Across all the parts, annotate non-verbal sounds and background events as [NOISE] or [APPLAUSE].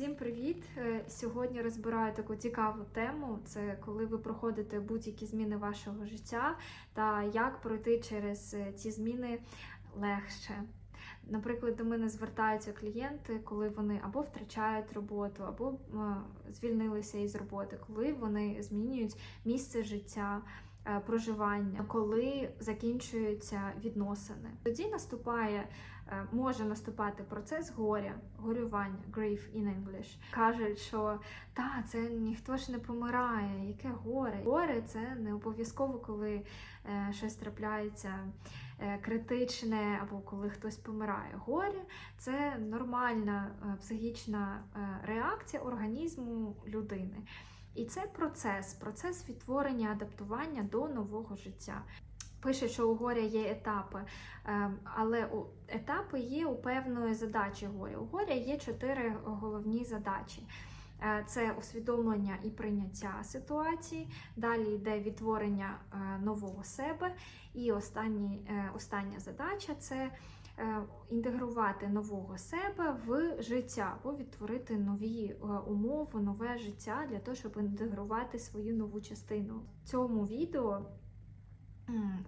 Всім привіт! Е, Сьогодні розбираю таку цікаву тему. Це коли ви проходите будь-які зміни вашого життя та як пройти через е, ці зміни легше. Наприклад, до мене звертаються клієнти, коли вони або втрачають роботу, або е, звільнилися із роботи, коли вони змінюють місце життя, проживання, коли закінчуються відносини. Тоді наступає, може наступати процес горя, горювання, grief in English. Кажуть, що та це ніхто ж не помирає, яке горе. Горе це не обов'язково, коли е, щось трапляється е, критичне або коли хтось помирає. Горе це нормальна е, психічна е, реакція організму людини. І це процес, процес відтворення, адаптування до нового життя. Пише, що у горя є етапи, ем, але етапи є у певної задачі горя. У горя є чотири головні задачі. Е, Це усвідомлення і прийняття ситуації, далі йде відтворення е, нового себе. І останні, е, остання задача це інтегрувати нового себе в життя, або відтворити нові умови, нове життя для того, щоб інтегрувати свою нову частину. В цьому відео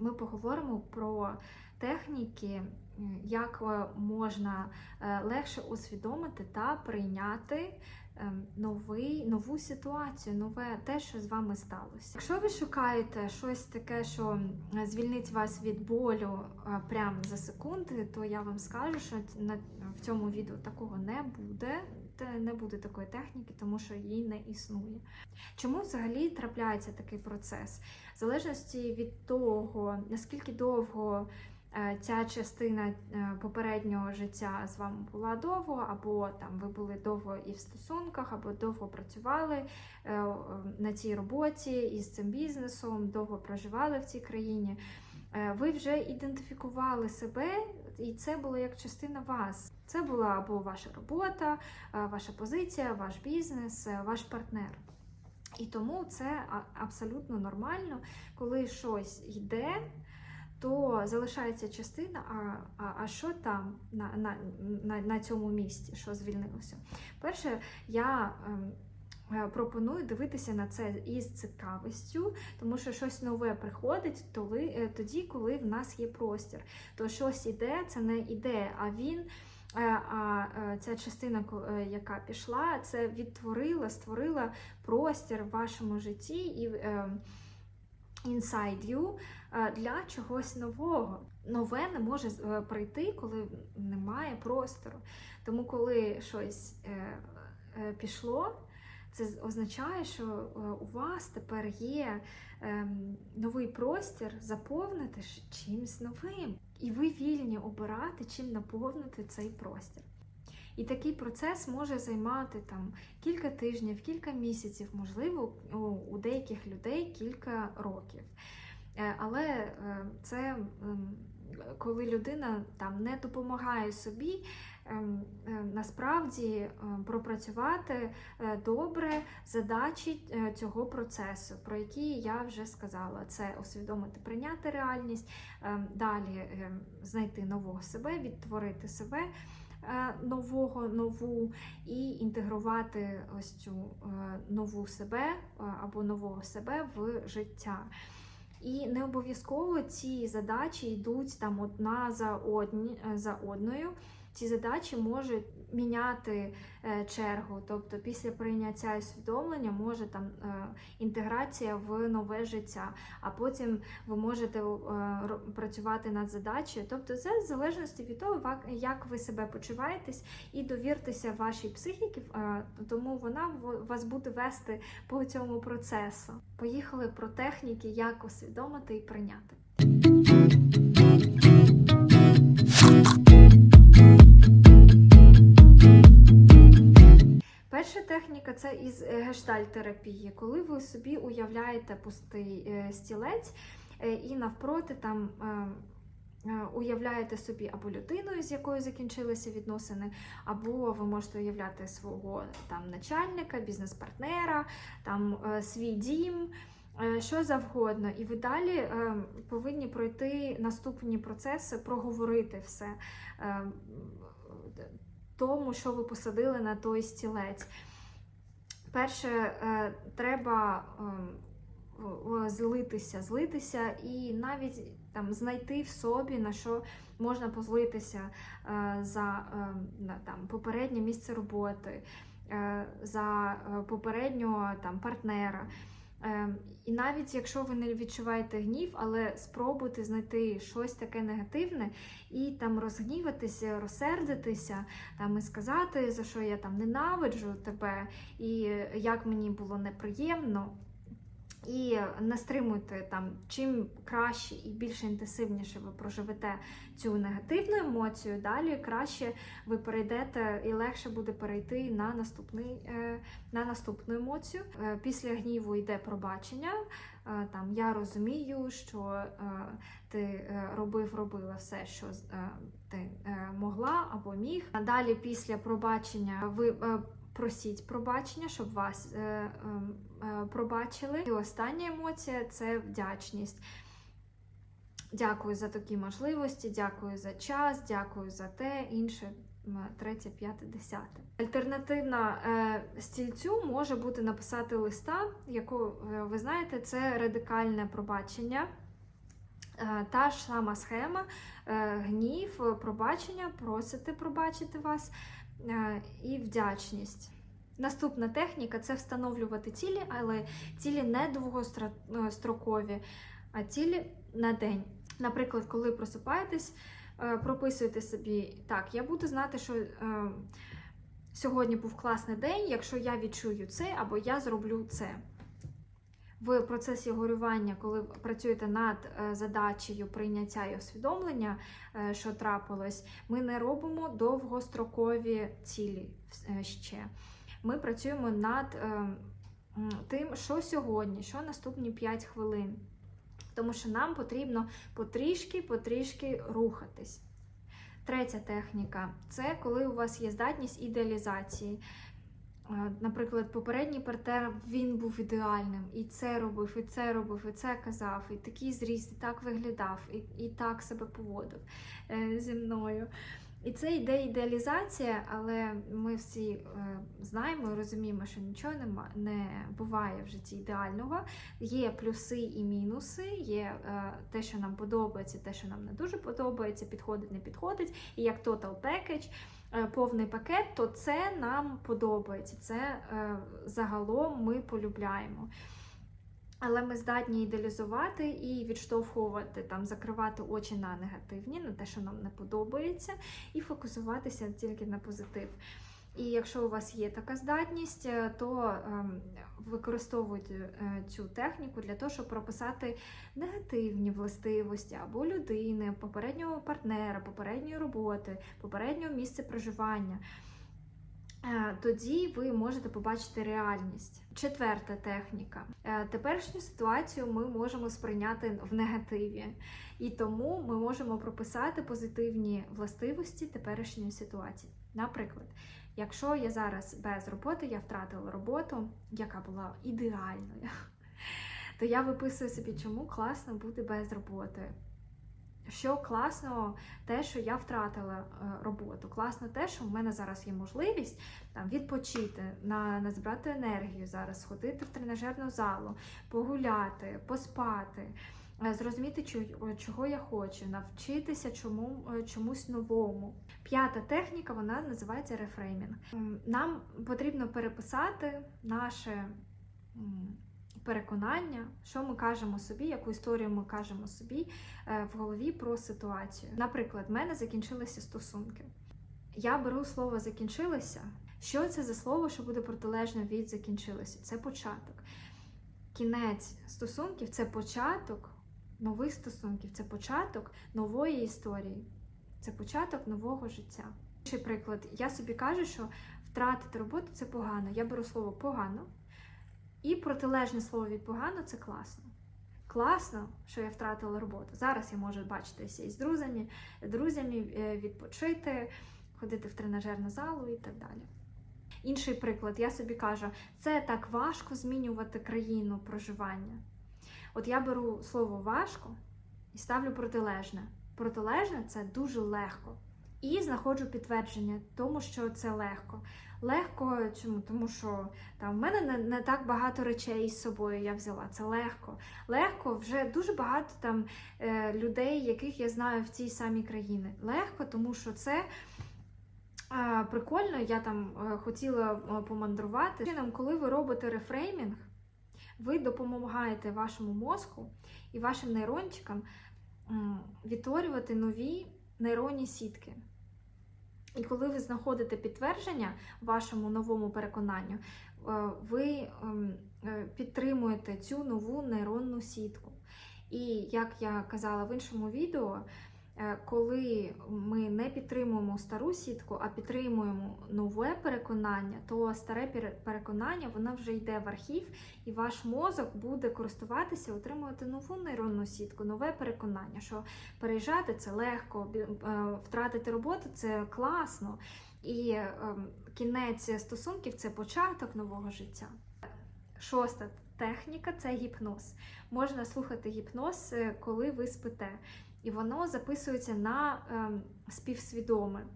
ми поговоримо про техніки, як е, можна е, легше усвідомити та прийняти ем, новий, нову ситуацію, нове те, що з вами сталося. Якщо ви шукаєте щось таке, що звільнить вас від болю е, прямо за секунди, то я вам скажу, що в цьому відео такого не буде. Не буде такої техніки, тому що її не існує. Чому взагалі трапляється такий процес? В залежності від того, наскільки довго е, ця частина е, попереднього життя з вами була довго, або там ви були довго і в стосунках, або довго працювали е, на цій роботі і з цим бізнесом, довго проживали в цій країні. Ви вже ідентифікували себе, і це було як частина вас. Це була або ваша робота, е, ваша позиція, ваш бізнес, е, ваш партнер. І тому це абсолютно нормально, коли щось йде, то залишається частина, а, а, а що там на, на, на, на цьому місці, що звільнилося. Перше, я ем, пропоную дивитися на це із цікавістю, тому що щось нове приходить е, тоді, коли в нас є простір. То щось іде, це не ідея, а він. е, А е, ця частина, е, яка пішла, це відтворила, створила простір в вашому житті і е, inside you е, для чогось нового. Нове не може е, прийти, коли немає простору. Тому, коли щось е, е, пішло, це означає, що е, у вас тепер є ем, новий простір заповнити чимось новим. І ви вільні обирати, чим наповнити цей простір. І такий процес може займати там кілька тижнів, кілька місяців, можливо, у, деяких людей кілька років. Е, Але е, це коли людина там не допомагає собі ем, е, насправді е, пропрацювати е, добре задачі цього процесу, про які я вже сказала. Це усвідомити, прийняти реальність, ем, далі ем, знайти нового себе, відтворити себе нового, нову і інтегрувати ось цю нову себе або нового себе в життя. І не обов'язково ці задачі йдуть там одна за, одні, за одною. Ці задачі можуть міняти е, чергу, тобто після прийняття і усвідомлення може там е, інтеграція в нове життя, а потім ви можете е, працювати над задачею. Тобто, це в залежності від того, як ви себе почуваєтесь, і довіртеся вашій психіці, тому вона вас буде вести по цьому процесу. Поїхали про техніки, як усвідомити і прийняти. Перша техніка це із е, гештальт-терапії, коли ви собі уявляєте пустий е, стілець е, і навпроти там. Уявляєте собі або людину, з якою закінчилися відносини, або ви можете уявляти свого там начальника, бізнес-партнера, там свій дім, що завгодно. І ви далі повинні пройти наступні процеси, проговорити все. Тому, що ви посадили на той стілець. Перше, е, треба ем, злитися, злитися і навіть там знайти в собі на що можна позлитися е, за е, там, попереднє місце роботи, за попереднього там партнера. Е, І навіть якщо ви не відчуваєте гнів, але спробуйте знайти щось таке негативне і там розгніватися, розсердитися, там і сказати, за що я там ненавиджу тебе, і як мені було неприємно. І не стримуйте там, чим краще і більш інтенсивніше ви проживете цю негативну емоцію, далі краще ви перейдете і легше буде перейти на наступний, е, на наступну емоцію. Е, Після гніву йде пробачення. Е, Там я розумію, що ти робив, робила все, що ти могла або міг. Далі, після пробачення, ви просіть пробачення, щоб вас е, е, е, пробачили. І остання емоція це вдячність. Дякую за такі можливості, дякую за час, дякую за те, інше, третє, п'яте, десяте. Альтернативна е, стільцю може бути написати листа, яку е, ви знаєте, це радикальне пробачення. Е, Та ж сама схема, е, гнів, е, пробачення, просите пробачити вас е, і вдячність. Наступна техніка це встановлювати цілі, але цілі не довгострокові, а цілі на день. Наприклад, коли просипаєтесь, е, прописуєте собі, так, я буду знати, що е, сьогодні був класний день, якщо я відчую це або я зроблю це. В процесі горювання, коли працюєте над е, задачею прийняття і усвідомлення, е, що трапилось, ми не робимо довгострокові цілі ще. Ми працюємо над е, тим, що сьогодні, що наступні 5 хвилин. Тому що нам потрібно потрішки-потрішки рухатись. Третя техніка це коли у вас є здатність ідеалізації. Е, Наприклад, попередній партнер він був ідеальним, і це робив, і це робив, і це казав, і такий зріст, і так виглядав, і, і так себе поводив е, зі мною. І це йде ідеалізація, але ми всі е, знаємо і розуміємо, що нічого не буває в житті ідеального. Є плюси і мінуси, є е, те, що нам подобається, те, що нам не дуже подобається, підходить, не підходить. І як total package, е, повний пакет, то це нам подобається. Це загалом ми полюбляємо. Але ми здатні ідеалізувати і відштовхувати, там, закривати очі на негативні, на те, що нам не подобається, і фокусуватися тільки на позитив. І якщо у вас є така здатність, е, то ем, використовуйте е, цю техніку для того, щоб прописати негативні властивості або людини, попереднього партнера, попередньої роботи, попереднього місця проживання. Е, Тоді ви можете побачити реальність. Четверта техніка. Е, Теперішню ситуацію ми можемо сприйняти в негативі, і тому ми можемо прописати позитивні властивості теперішньої ситуації. Наприклад, якщо я зараз без роботи, я втратила роботу, яка була ідеальною, [LAUGHS] то я виписую собі, чому класно бути без роботи. Що класно, те, що я втратила е, роботу. Класно те, що в мене зараз є можливість там відпочити, на, назбирати енергію зараз, сходити в тренажерну залу, погуляти, поспати, е, зрозуміти, чого, я хочу, навчитися чому, е, чомусь новому. П'ята техніка вона називається рефреймінг. Нам потрібно переписати наше. Переконання, що ми кажемо собі, яку історію ми кажемо собі е, в голові про ситуацію. Наприклад, в мене закінчилися стосунки. Я беру слово закінчилися. Що це за слово, що буде протилежно від закінчилося? Це початок. Кінець стосунків це початок нових стосунків, це початок нової історії, це початок нового життя. Інший приклад, я собі кажу, що втратити роботу це погано. Я беру слово погано, і протилежне слово від погано це класно. Класно, що я втратила роботу. Зараз я можу бачитися із друзями, друзями е, відпочити, ходити в тренажерну залу і так далі. Інший приклад, я собі кажу, це так важко змінювати країну проживання. От я беру слово важко і ставлю протилежне. Протилежне це дуже легко. І знаходжу підтвердження, тому що це легко. Легко, чому? Тому що там в мене не, не так багато речей з собою я взяла. Це легко. Легко вже дуже багато там е, людей, яких я знаю в цій самій країні. Легко, тому що це. Прикольно, я там е, хотіла е, помандрувати. Чином, коли ви робите рефреймінг, ви допомагаєте вашому мозку і вашим нейрончикам відтворювати нові нейронні сітки. І коли ви знаходите підтвердження вашому новому переконанню, е, ви ем, е, підтримуєте цю нову нейронну сітку. І як я казала в іншому відео, коли ми не підтримуємо стару сітку, а підтримуємо нове переконання, то старе переконання воно вже йде в архів, і ваш мозок буде користуватися, отримувати нову нейронну сітку, нове переконання, що переїжджати це легко, е, втратити роботу це класно. І ем, кінець стосунків це початок нового життя. Шоста техніка це гіпноз. Можна слухати гіпноз, е, коли ви спите, і воно записується на ем, співсвідоме.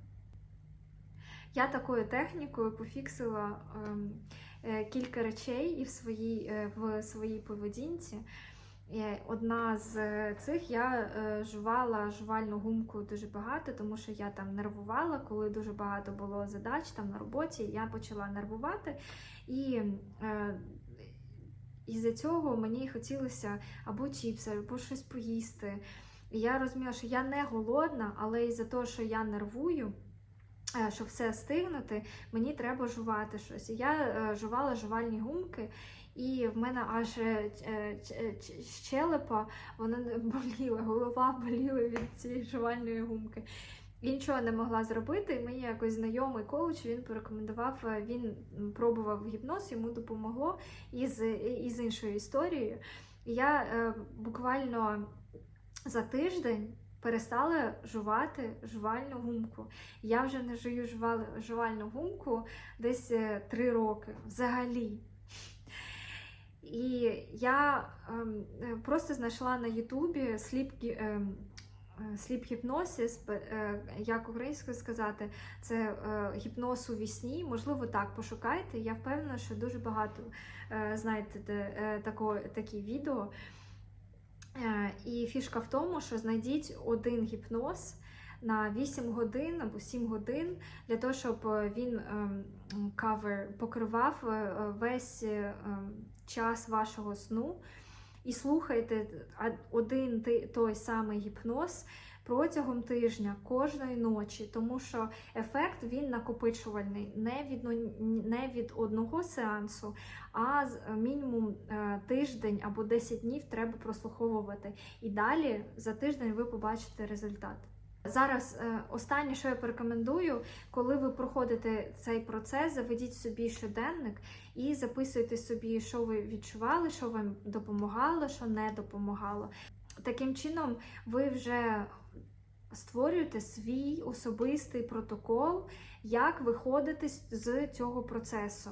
Я такою технікою пофіксила ем, е, кілька речей і в своїй, е, в своїй поведінці. Е, Одна з е, цих я е, жувала жувальну гумку дуже багато, тому що я там нервувала, коли дуже багато було задач там на роботі. Я почала нервувати, і е, із-за цього мені хотілося або чіпси, або щось поїсти. Я розуміла, що я не голодна, але із-за того, що я нервую. е, Щоб все стигнути, мені треба жувати щось. Я е, жувала жувальні гумки, і в мене аж е, щелепа, вона боліла, голова [LAUGHS] боліла від цієї жувальної гумки. І нічого не могла зробити. І мені якось знайомий коуч він порекомендував, він пробував гіпноз, йому допомогло із, із іншою історією. І я е, буквально за тиждень перестала жувати жувальну гумку. Я вже не жую жувал- жувальну гумку десь е, три роки взагалі. І я ем, е, просто знайшла на Ютубі сліп, ем, е, е, як українською сказати, це е, гіпноз у вісні. Можливо, так пошукайте. Я впевнена, що дуже багато е, знаєте е, тако, такі відео. Е, І фішка в тому, що знайдіть один гіпноз на 8 годин або 7 годин для того, щоб е, він ем, кавер покривав е, весь ем, час вашого сну. І слухайте один той самий гіпноз протягом тижня кожної ночі, тому що ефект він накопичувальний не від, ну- не від одного сеансу, а е, мінімум е, тиждень або 10 днів треба прослуховувати. І далі за тиждень ви побачите результат. Зараз е, останнє, що я порекомендую, коли ви проходите цей процес, заведіть собі щоденник і записуйте собі, що ви відчували, що вам допомагало, що не допомагало. Таким чином, ви вже створюєте свій особистий протокол, як виходити з- цього процесу.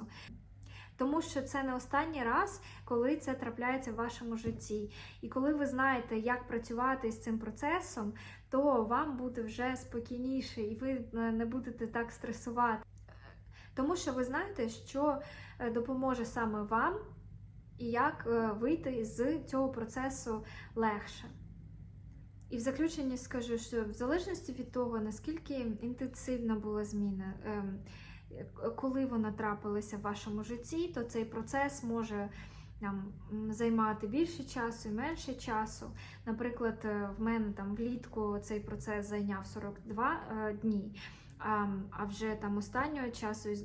Тому що це не останній раз, коли це трапляється в вашому житті. І коли ви знаєте, як працювати з цим процесом, то вам буде вже спокійніше, і ви е, не будете так стресувати. Тому що ви знаєте, що е, допоможе саме вам, і як е, вийти з цього процесу легше. І в заключенні скажу, що в залежності від того, наскільки інтенсивна була зміна, ем, коли вона трапилася в вашому житті, то цей процес може там, займати більше часу і менше часу. Наприклад, е, в мене там влітку цей процес зайняв 42 е, дні, а, а вже там останнього часу е,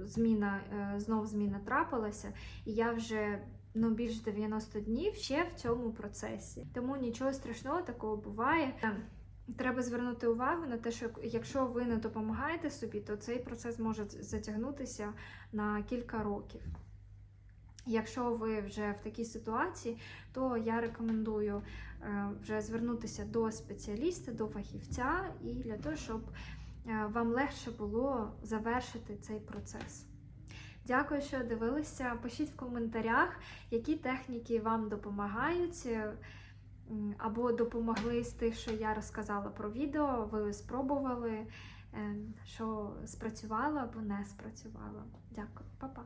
зміна, знов зміна трапилася, і я вже ну, більш 90 днів ще в цьому процесі. Тому нічого страшного такого буває. Е, Треба звернути увагу на те, що якщо ви не допомагаєте собі, то цей процес може затягнутися на кілька років. Якщо ви вже в такій ситуації, то я рекомендую е, вже звернутися до спеціаліста, до фахівця, і для того, щоб е, вам легше було завершити цей процес. Дякую, що дивилися. Пишіть в коментарях, які техніки вам допомагають. Е, або допомогли з тих, що я розказала про відео, ви спробували, е, що спрацювало або не спрацювало. Дякую, Па-па!